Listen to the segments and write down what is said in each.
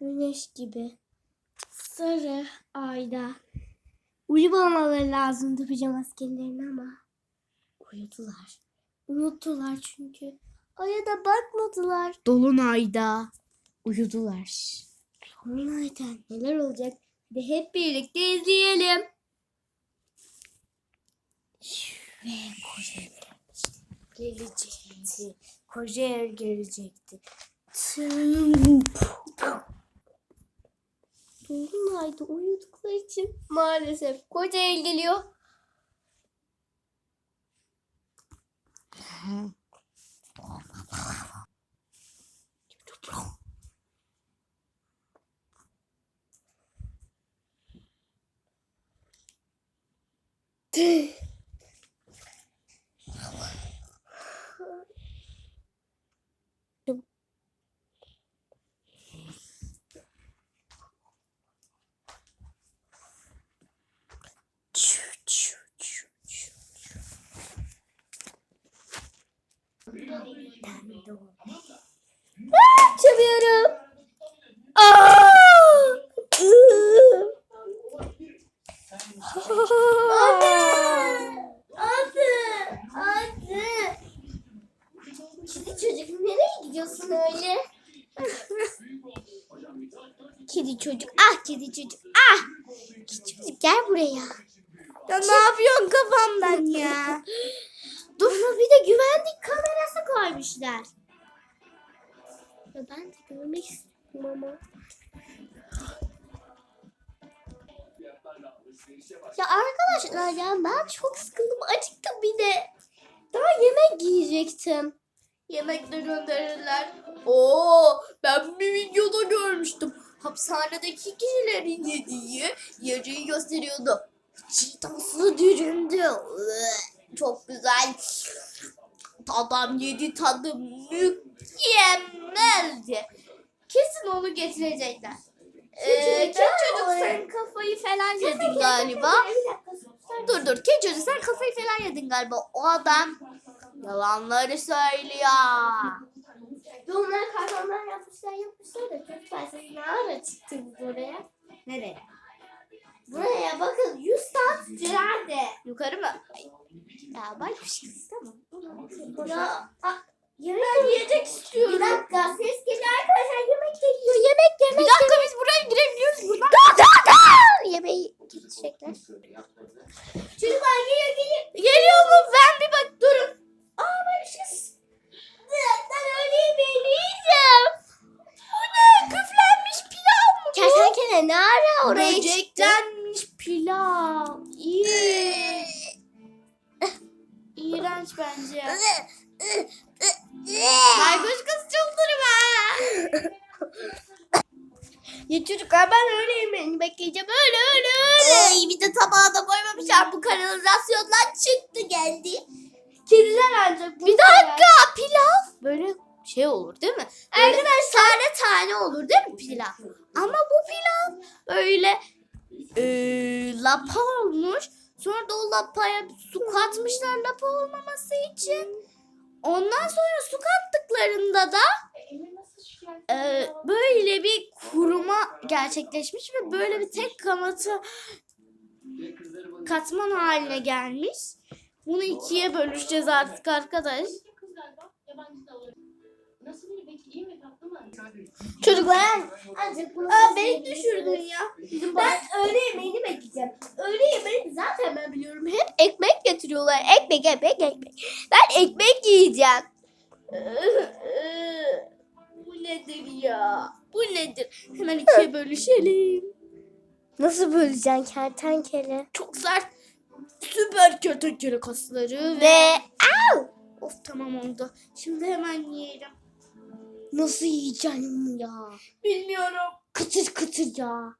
Güneş gibi. Sarı ayda. Uyumamaları lazımdı pijama askerlerin ama uyudular. Unuttular çünkü. Aya da bakmadılar. Dolunayda uyudular. Dolunayda neler olacak? Ve hep birlikte izleyelim. Ve Kocaeli gelecekti. Kocaeli gelecekti. Tüm- Dolunayda uyudukları için maalesef Kocaeli geliyor. Çu, Çalıyorum. Aa! Anne! Anne! Anne! Kedi çocuk nereye gidiyorsun öyle? kedi çocuk. Ah kedi çocuk. Ah! Kedi çocuk gel buraya. Ya ne yapıyorsun kafamdan ya? Dur bir de güvenlik kamerası koymuşlar. Ya ben de görmek istiyorum ama. Ya arkadaşlar ya ben çok sıkıldım. Acıktım bir de. Daha yemek yiyecektim. Yemekle gönderirler. Oo, ben bir videoda görmüştüm. Hapishanedeki kişilerin yediği yeri gösteriyordu. Çiğdamsı dürümdü. Iı, Çok güzel. Adam yedi tadı mükemmeldi. Kesin onu getirecekler. Ee, çocuk sen kafayı falan yedin galiba. Dur dur çocuk sen kafayı falan yedin galiba. O adam yalanları söylüyor. Bunlar kartonlar yapmışlar yapmışlar da çocuklar siz ne ara çıktınız oraya? Nereye? Buraya bakın 100 saat sürerdi. Yukarı mı? Ay. Ya baykuş kız tamam. Ya a, yemek ben yiyecek istiyorum. Bir dakika ses geliyor arkadaşlar yemek geliyor. Yemek yemek. Bir dakika biz buraya girebiliyoruz buradan. Dur dur dur. Yemeği getirecekler. Çocuklar geliyor geliyor. Geliyor mu? Ben bir bak İğrenç bence. Baykuş kız çıldırma. ya çocuklar ben öyle yemeğini bekleyeceğim. Öyle öyle öyle. Ay, bir de tabağa da koymamışlar. Bu kanalizasyondan çıktı geldi. Kediler ancak Bir dakika pilav. Böyle şey olur değil mi? Arkadaşlar tane tane olur değil mi pilav? Ama bu pilav böyle eee lapa olmuş. Sonra da o lapaya su katmışlar lapa olmaması için. Ondan sonra su kattıklarında da eee, böyle bir kuruma gerçekleşmiş ve böyle bir tek kanatı katman haline gelmiş. Bunu ikiye bölüşeceğiz artık arkadaş. Çocuklar Aa, beni düşürdün ya. Ben öğle yemeğini bekleyeceğim. Öğle yemeğini zaten ben biliyorum. Hep ekmek getiriyorlar. Ekmek, ekmek, ekmek. Ben ekmek yiyeceğim. Bu nedir ya? Bu nedir? Hemen ikiye bölüşelim. Nasıl böleceksin kertenkele? Çok sert. Süper kertenkele kasları ve... Ve Of tamam oldu. Şimdi hemen yiyelim. Nasıl yiyeceksin onu ya? Bilmiyorum. Kıtır kıtır ya.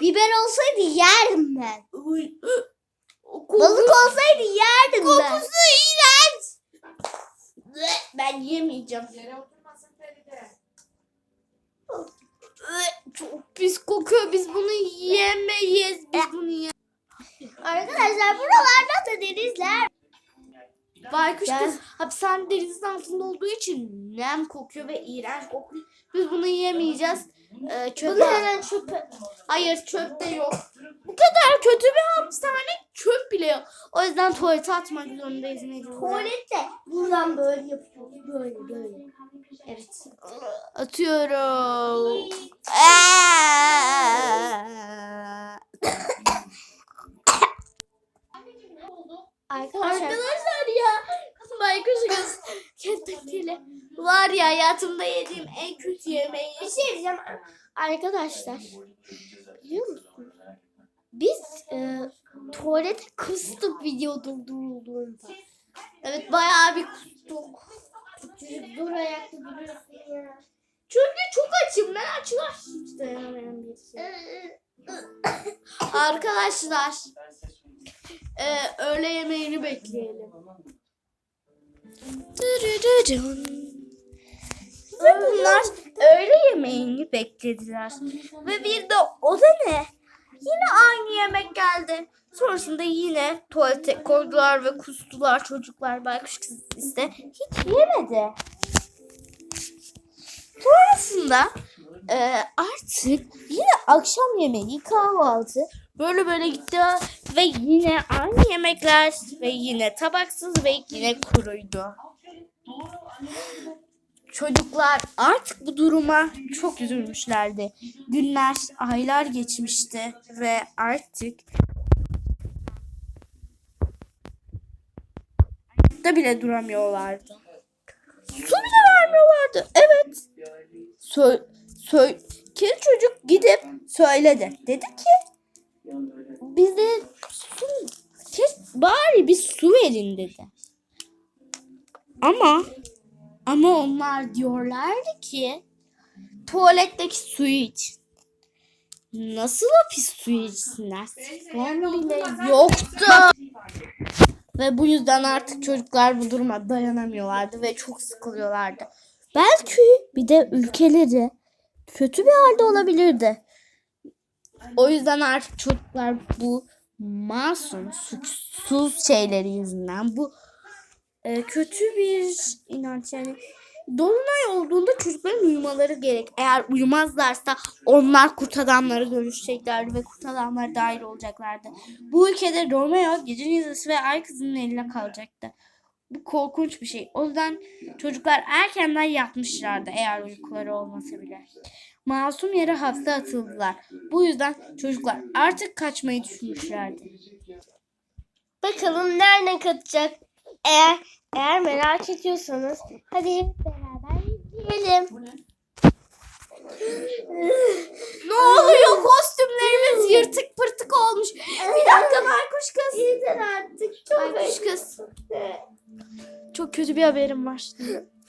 Biber olsaydı yerdim ben. Balık olsaydı yerdim ben. Kokusu iğrenç. Ben yemeyeceğim. Çok pis kokuyor. Biz bunu yemeyiz. Biz bunu ye. Arkadaşlar buralarda da denizler. Baykuş Gel. kız hapishane denizin altında olduğu için nem kokuyor ve iğrenç kokuyor. Biz bunu yemeyeceğiz. e, çöpe... Bunu hemen çöpe. Hayır çöp de yok. Bu kadar kötü bir hapishane çöp bile yok. O yüzden tuvalete atmak zorundayız mecburen. Tuvalette buradan böyle yapıyoruz. Böyle böyle. Evet. Atıyorum. Arkadaşlar. Arkadaşlar ya. Baykuşuz. Kentucky'li. Var ya hayatımda yediğim en kötü yemeği. Bir şey diyeceğim. Arkadaşlar. Biliyor musunuz? Biz e, tuvalete kıstık video durdurulduğunda. Evet bayağı bir kustuk. Çocuk dur ayakta duruyorsun ya. Çünkü çok açım. Ben açılar hiç dayanamayan birisi. Arkadaşlar. E, öğle yemeğini bekleyelim. Ve bunlar öğle yemeğini beklediler. Ve bir de o da ne? Yine aynı yemek geldi. Sonrasında yine tuvalete koydular ve kustular çocuklar. Baykuş kız ise hiç yemedi. Sonrasında e, artık yine akşam yemeği kahvaltı böyle böyle gitti ve yine aynı yemekler ve yine tabaksız ve yine kuruydu. Çocuklar artık bu duruma çok üzülmüşlerdi. Günler, aylar geçmişti ve artık da bile duramıyorlardı. Su bile vermiyorlardı. Evet. Sö sö Kedi çocuk gidip söyledi. Dedi ki bize bari bir su verin dedi. Ama ama onlar diyorlardı ki tuvaletteki suyu iç. Nasıl o pis suyu içsinler? Sifon bile yoktu. Ve bu yüzden artık çocuklar bu duruma dayanamıyorlardı ve çok sıkılıyorlardı. Belki bir de ülkeleri kötü bir halde olabilirdi. O yüzden artık çocuklar bu masum, suçsuz şeyleri yüzünden bu e, kötü bir inanç yani dolunay olduğunda çocukların uyumaları gerek. Eğer uyumazlarsa onlar kurt adamlara dönüşeceklerdi ve kurt adamlara dahil olacaklardı. Bu ülkede Romeo gece yüzüsü ve ay kızının eline kalacaktı. Bu korkunç bir şey. O yüzden çocuklar erkenden yatmışlardı eğer uykuları olmasa bile. Masum yere hapse atıldılar. Bu yüzden çocuklar artık kaçmayı düşünmüşlerdi. Bakalım nereden katacak? Eğer eğer merak ediyorsanız hadi hep beraber izleyelim. Ne oluyor? Kostümlerimiz yırtık pırtık olmuş. Bir dakika Baykuş kız. Yeter artık. Çok Baykuş kız. Çok bir haberim var.